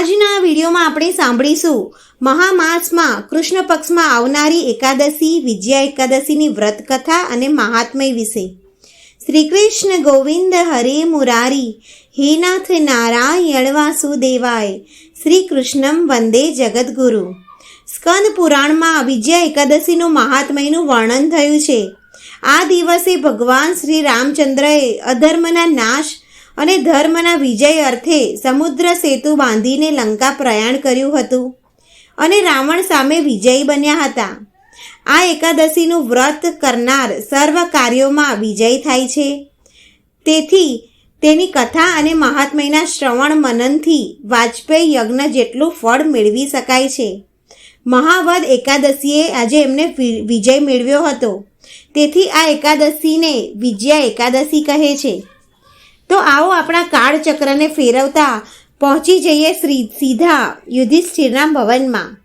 આજના વિડીયોમાં આપણે સાંભળીશું, મહામાસમાં કૃષ્ણ પક્ષમાં આવનારી એકાદશી, વિજયા એકાદશીની વ્રત કથા અને મહાત્મય વિશે. શ્રી કૃષ્ણ ગોવિંદ હરે મુરારી, હે નાથ નારાયણ વાસુદેવાય શ્રી કૃષ્ણમ વંદે જગદગુરુ. સ્કંદ પુરાણમાં વિજયા એકાદશીનું મહાત્મયનું વર્ણન થયું છે. આ દિવસે ભગવાન શ્રી રામચંદ્રએ અધર્મના નાશ અને ધર્મના વિજય અર્થે સમુદ્ર સેતુ બાંધીને લંકા પ્રયાણ કર્યું હતું. અને રાવણ સામે વિજયી બન્યા હતા. આ એકાદશીનું વ્રત કરનાર સર્વ કાર્યોમાં વિજય થાય છે. તેથી તેની કથા અને મહાત્મયના શ્રવણ મનનથી વાજપેયી યજ્ઞ જેટલું ફળ મેળવી શકાય છે. મહાવદ એકાદશીએ આજે એમને વિજય મેળવ્યો હતો. તેથી આ એકાદશીને વિજયા એકાદશી કહે છે. તો આવો આપણા કાળચક્રને ફેરવતા પહોંચી જઈએ શ્રી સીધા યુધિષ્ઠિરના ભવનમાં.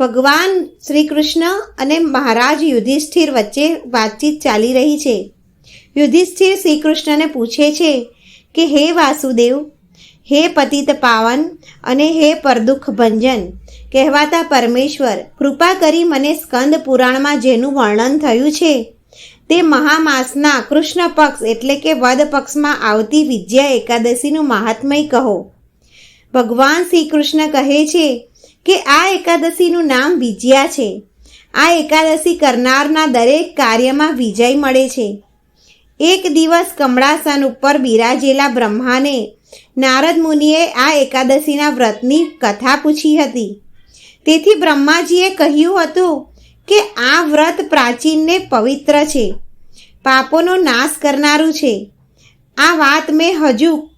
ભગવાન શ્રી કૃષ્ણ અને મહારાજ યુધિષ્ઠિર વચ્ચે વાતચીત ચાલી રહી છે. યુધિષ્ઠિર શ્રી કૃષ્ણને પૂછે છે કે, હે વાસુદેવ, હે પતિત પાવન અને હે પરદુખ ભંજન, કહેવાતા પરમેશ્વર, કૃપા કરી મને સ્કંદ પુરાણમાં જેનું વર્ણન થયું છે. તે મહામાસના કૃષ્ણ પક્ષ એટલે કે વદ પક્ષમાં આવતી વિજયા એકાદશીનું મહાત્મય કહો. ભગવાન શ્રી કૃષ્ણ કહે છે કે આ એકાદશીનું નામ વિજયા છે. આ એકાદશી કરનારના દરેક કાર્યમાં વિજય મળે છે. એક દિવસ કમળાસન ઉપર બિરાજેલા બ્રહ્માને નારદ મુનિએ આ એકાદશીના વ્રતની કથા પૂછી હતી. તેથી બ્રહ્માજીએ કહ્યું હતું કે આ વ્રત પ્રાચીનને પવિત્ર છે. પાપોનો નાશ કરનારું છે. આ વાત મેં હજુ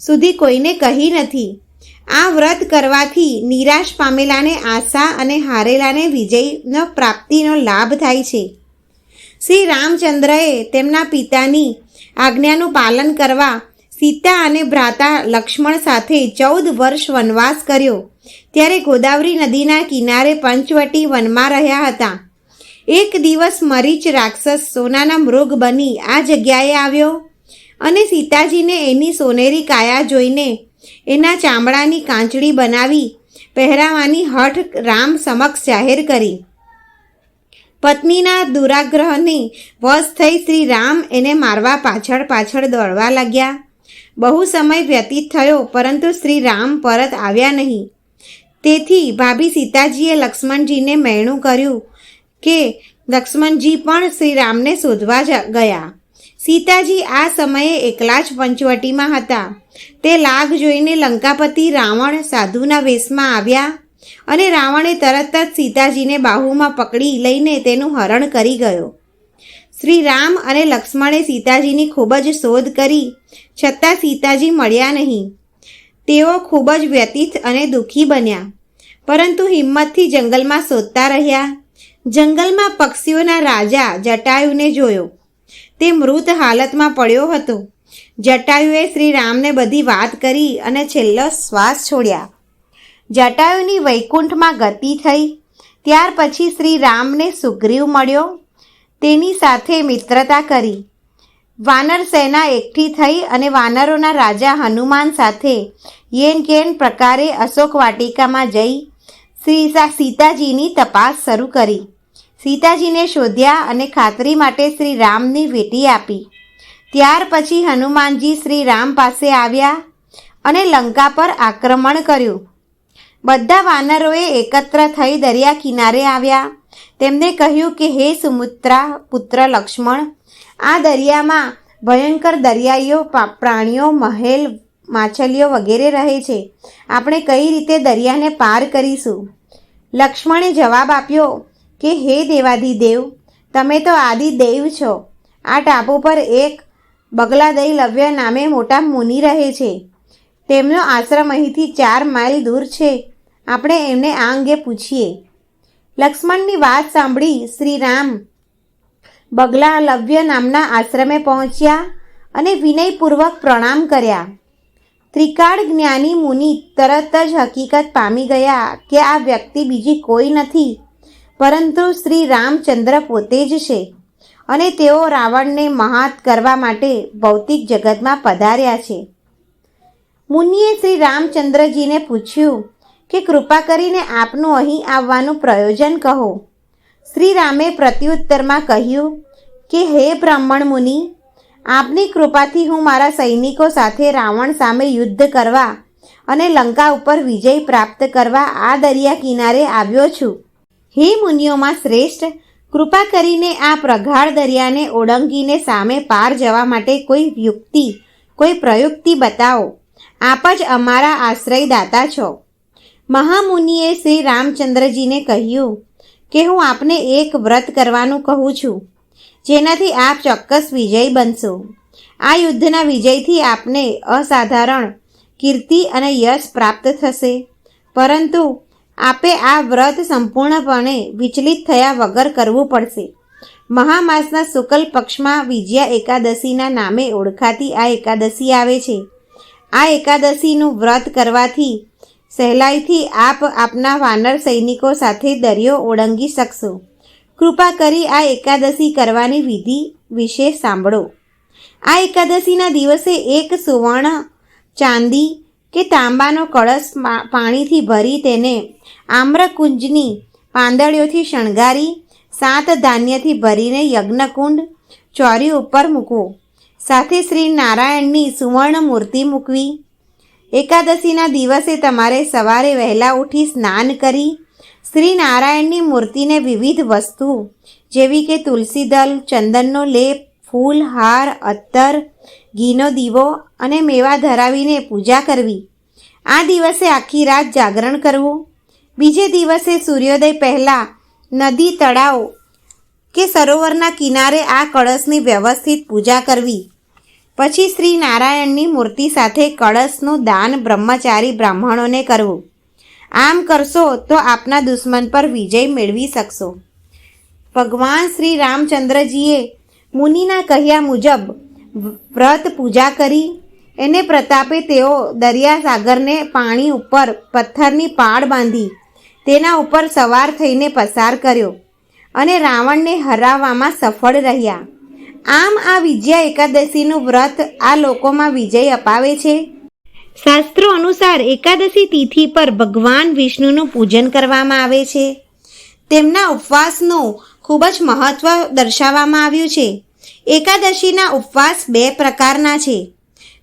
સુધી કોઈને કહી નથી. આ વ્રત કરવાથી નિરાશ પામેલાને આશા અને હારેલાને વિજયનો પ્રાપ્તિનો લાભ થાય છે. શ્રી રામચંદ્રએ તેમના પિતાની આજ્ઞાનું પાલન કરવા સીતા અને ભ્રાતા લક્ષ્મણ સાથે ચૌદ વર્ષ વનવાસ કર્યો. ત્યારે ગોદાવરી નદીના કિનારે પંચવટી વનમાં રહ્યા હતા. એક દિવસ મરીચ રાક્ષસ સોનાના મૃગ બની આ જગ્યાએ આવ્યો અને સીતાજીને એની સોનેરી કાયા જોઈને એના ચામડાની કાંચડી બનાવી પહેરાવાની હઠ રામ સમક્ષ જાહેર કરી. પત્નીના દુરાગ્રહની વશ થઈ શ્રી રામ એને મારવા પાછળ પાછળ દોડવા લાગ્યા. બહુ સમય વ્યતીત થયો, પરંતુ શ્રી રામ પરત આવ્યા નહીં. તેથી ભાભી સીતાજીએ લક્ષ્મણજીને મહેણું કર્યું કે લક્ષ્મણજી પણ શ્રી રામને શોધવા જ ગયા. સીતાજી આ સમયે એકલા જ પંચવટીમાં હતા. તે લાગ જોઈને લંકાપતિ રાવણ સાધુના વેશમાં આવ્યા અને રાવણે તરત જ સીતાજીને બાહુમાં પકડી લઈને તેનું હરણ કરી ગયો. શ્રી રામ અને લક્ષ્મણે સીતાજીની ખૂબ જ શોધ કરી. છતાં સીતાજી મળ્યા નહીં. તેઓ ખૂબ જ વ્યતીત અને દુઃખી બન્યા. પરંતુ હિંમતથી જંગલમાં શોધતા રહ્યા. જંગલમાં પક્ષીઓના રાજા જટાયુને જોયો. તે મૃત હાલતમાં પડ્યો હતો. જટાયુએ શ્રી રામને બધી વાત કરી અને છેલ્લો શ્વાસ છોડ્યા. જટાયુની વૈકુંઠમાં ગતિ થઈ. ત્યાર પછી શ્રી રામને સુગ્રીવ મળ્યો. તેની સાથે મિત્રતા કરી. વાનર સેના એકઠી થઈ અને વાનરોના રાજા હનુમાન સાથે યેન કેન પ્રકારે અશોક વાટિકામાં જઈ શ્રી સીતાજીની તપાસ શરૂ કરી. સીતાજીને શોધ્યા અને ખાતરી માટે શ્રી રામની ભેટી આપી. ત્યાર પછી હનુમાનજી શ્રી રામ પાસે આવ્યા અને લંકા પર આક્રમણ કર્યું. બધા વાનરોએ એકત્ર થઈ દરિયા કિનારે આવ્યા. તેમને કહ્યું કે, હે સુમુત્રા, પુત્ર લક્ષ્મણ, આ દરિયામાં ભયંકર દરિયાઈઓ પ્રાણીઓ, મહેલ, માછલીઓ વગેરે રહે છે. આપણે કઈ રીતે દરિયાને પાર કરીશું? લક્ષ્મણે જવાબ આપ્યો કે, હે દેવાધિદેવ તમે તો આદિ દેવ છો. આ ટાપુ પર એક બગલાદઈ લવ્ય નામે મોટા મુનિ રહે છે. તેમનો આશ્રમ અહીંથી ચાર માઇલ દૂર છે. આપણે એમને આ અંગે પૂછીએ. લક્ષ્મણની વાત સાંભળી શ્રી રામ બગલા લવ્ય નામના આશ્રમે પહોંચ્યા અને વિનયપૂર્વક પ્રણામ કર્યા. ત્રિકાળ જ્ઞાની મુનિ તરત જ હકીકત પામી ગયા કે આ વ્યક્તિ બીજી કોઈ નથી, પરંતુ શ્રી રામચંદ્ર પોતે જ છે અને તેઓ રાવણને મહાત કરવા માટે ભૌતિક જગતમાં પધાર્યા છે. મુનિએ શ્રી રામચંદ્રજીને પૂછ્યું કે કૃપા કરીને આપનું અહીં આવવાનું પ્રયોજન કહો. શ્રી રામે પ્રત્યુત્તરમાં કહ્યું, કે હે બ્રાહ્મણ મુનિ, આપની કૃપાથી હું મારા સૈનિકો સાથે રાવણ સામે યુદ્ધ કરવા અને લંકા ઉપર વિજય પ્રાપ્ત કરવા આ દરિયા કિનારે આવ્યો છું. હે મુનિઓમાં શ્રેષ્ઠ, કૃપા કરીને આ પ્રગાઢ દરિયાને ઓળંગીને સામે પાર જવા માટે કોઈ યુક્તિ કોઈ પ્રયુક્તિ બતાવો. આપ જ અમારા આશ્રયદાતા છો. મહામુનિએ શ્રી રામચંદ્રજીને કહ્યું કે હું આપને એક વ્રત કરવાનું કહું છું, જેનાથી આપ ચોક્કસ વિજય બનશો. આ યુદ્ધના વિજયથી આપને અસાધારણ કીર્તિ અને યશ પ્રાપ્ત થશે. પરંતુ આપે આ વ્રત સંપૂર્ણપણે વિચલિત થયા વગર કરવું પડશે. મહામાસના શુકલ પક્ષમાં વિજયા એકાદશીના નામે ઓળખાતી આ એકાદશી આવે છે. આ એકાદશીનું વ્રત કરવાથી સહેલાઈથી આપ આપના વાનર સૈનિકો સાથે દરિયો ઓળંગી શકશો. કૃપા કરી આ એકાદશી કરવાની વિધિ વિશે સાંભળો. આ એકાદશીના દિવસે એક સુવર્ણ ચાંદી કે તાંબાનો કળશ પાણીથી ભરી તેને આમ્રકુંજની પાંદડીઓથી શણગારી, સાત ધાન્યથી ભરીને યજ્ઞકુંડ ચોરી ઉપર મૂકવો. સાથે શ્રી નારાયણની સુવર્ણ મૂર્તિ મૂકવી. એકાદશીના દિવસે તમારે સવારે વહેલા ઉઠી સ્નાન કરી શ્રી નારાયણની મૂર્તિને વિવિધ વસ્તુ, જેવી કે તુલસી દલ ચંદનનો લેપ, ફૂલ, હાર, અત્તર, ઘીનો દીવો અને મેવા ધરાવીને પૂજા કરવી. આ દિવસે આખી રાત જાગરણ કરવું. બીજે દિવસે સૂર્યોદય પહેલાં નદી તળાવ કે સરોવરના કિનારે આ કળશની વ્યવસ્થિત પૂજા કરવી. પછી શ્રી નારાયણની મૂર્તિ સાથે કળશનું દાન બ્રહ્મચારી બ્રાહ્મણોને કરવું. આમ કરશો તો આપના દુશ્મન પર વિજય મેળવી શકશો. ભગવાન શ્રી રામચંદ્રજીએ મુનિના કહ્યા મુજબ વ્રત પૂજા કરી. એને પ્રતાપે તેઓ દરિયાસાગરને પાણી ઉપર પથ્થરની પાળ બાંધી, તેના ઉપર સવાર થઈને પસાર કર્યો અને રાવણને હરાવવામાં સફળ રહ્યા. આમ આ વિજયા એકાદશીનું વ્રત આ લોકોમાં વિજય અપાવે છે? શાસ્ત્રો અનુસાર એકાદશી તિથિ પર ભગવાન વિષ્ણુનું પૂજન કરવામાં આવે છે. તેમના ઉપવાસનું ખૂબ જ મહત્વ દર્શાવવામાં આવ્યું છે. એકાદશીના ઉપવાસ બે પ્રકારના છે.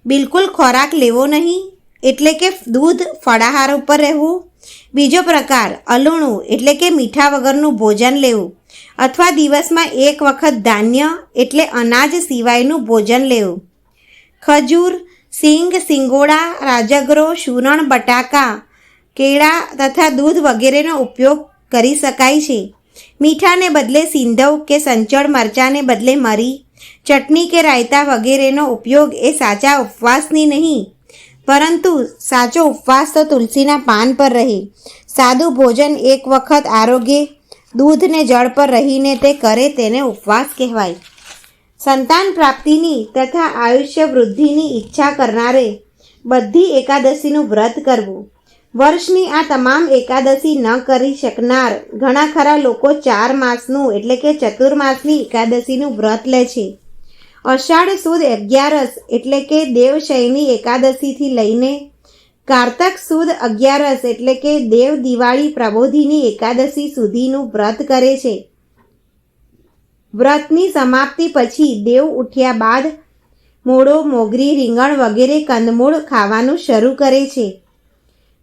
બિલકુલ ખોરાક લેવો નહીં, એટલે કે દૂધ ફળાહાર ઉપર રહેવું. બીજો પ્રકાર અલુણું, એટલે કે મીઠા વગરનું ભોજન લેવું. અથવા દિવસમાં એક વખત ધાન્ય એટલે અનાજ સિવાયનું ભોજન લેવું. ખજૂર, સિંગ સિંગોડા રાજગરો સુરણ બટાકા, કેળા તથા દૂધ વગેરેનો ઉપયોગ કરી શકાય છે. મીઠાને બદલે સિંધવ કે સંચળ મરચાંને બદલે મરી, ચટણી કે રાયતા વગેરેનો ઉપયોગ એ સાચા ઉપવાસની નહીં. પરંતુ સાચો ઉપવાસ તો તુલસીના પાન પર રહે. સાદું ભોજન એક વખત આરોગ્ય દૂધને જળ પર રહીને તે કરે તેને ઉપવાસ કહેવાય. સંતાન પ્રાપ્તિની તથા આયુષ્ય વૃદ્ધિની ઈચ્છા કરનારે બધી એકાદશીનું વ્રત કરવું. વર્ષની આ તમામ એકાદશી ન કરી શકનાર ઘણા ખરા લોકો ચાર માસનું એટલે કે ચતુર્માસની એકાદશીનું વ્રત લે છે. અષાઢ સુદ અગિયારસ એટલે કે દેવશયની એકાદશીથી લઈને કારતક સુદ અગિયારસ એટલે કે દેવ દિવાળી પ્રબોધિની એકાદશી સુધીનું વ્રત કરે છે. વ્રતની સમાપ્તિ પછી દેવ ઉઠ્યા બાદ મોળો મોગરી, રીંગણ વગેરે કંદમૂળ ખાવાનું શરૂ કરે છે.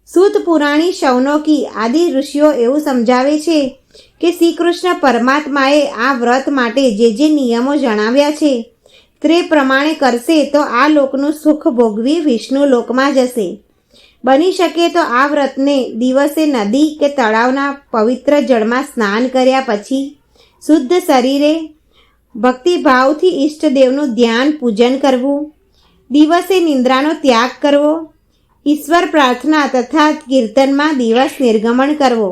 સુત પુરાણી શૌનકી આદિ ઋષિઓ એવું સમજાવે છે કે શ્રી કૃષ્ણ પરમાત્માએ આ વ્રત માટે જે જે નિયમો જણાવ્યા છે તે પ્રમાણે કરશે તો આ લોકનું સુખ ભોગવી વિષ્ણુ લોકમાં જશે. બની શકે તો આ વ્રતને દિવસે નદી કે તળાવના પવિત્ર જળમાં સ્નાન કર્યા પછી શુદ્ધ શરીરે ભક્તિભાવથી ઈષ્ટદેવનું ધ્યાન પૂજન કરવું, દિવસે નિંદ્રાનો ત્યાગ કરવો, ઈશ્વર પ્રાર્થના તથા કીર્તનમાં દિવસ નિર્ગમન કરવો.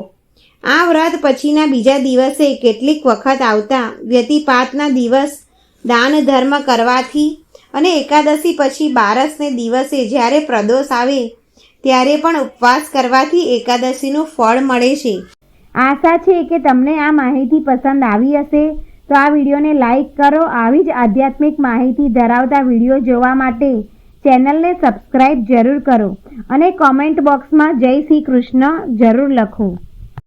આ વ્રત પછીના બીજા દિવસે કેટલીક વખત આવતા વ્યતિપાતના દિવસ દાન ધર્મ કરવાથી અને એકાદશી પછી બારસને દિવસે જ્યારે પ્રદોષ આવે ત્યારે પણ ઉપવાસ કરવાથી એકાદશીનું ફળ મળે છે. આશા છે કે તમને આ માહિતી પસંદ આવી હશે. તો આ વિડીયોને લાઇક કરો, આવી જ આધ્યાત્મિક માહિતી ધરાવતા વીડિયો જોવા માટે ચેનલને સબસ્ક્રાઇબ જરૂર કરો અને કોમેન્ટ બોક્સમાં જય શ્રી કૃષ્ણ જરૂર લખો.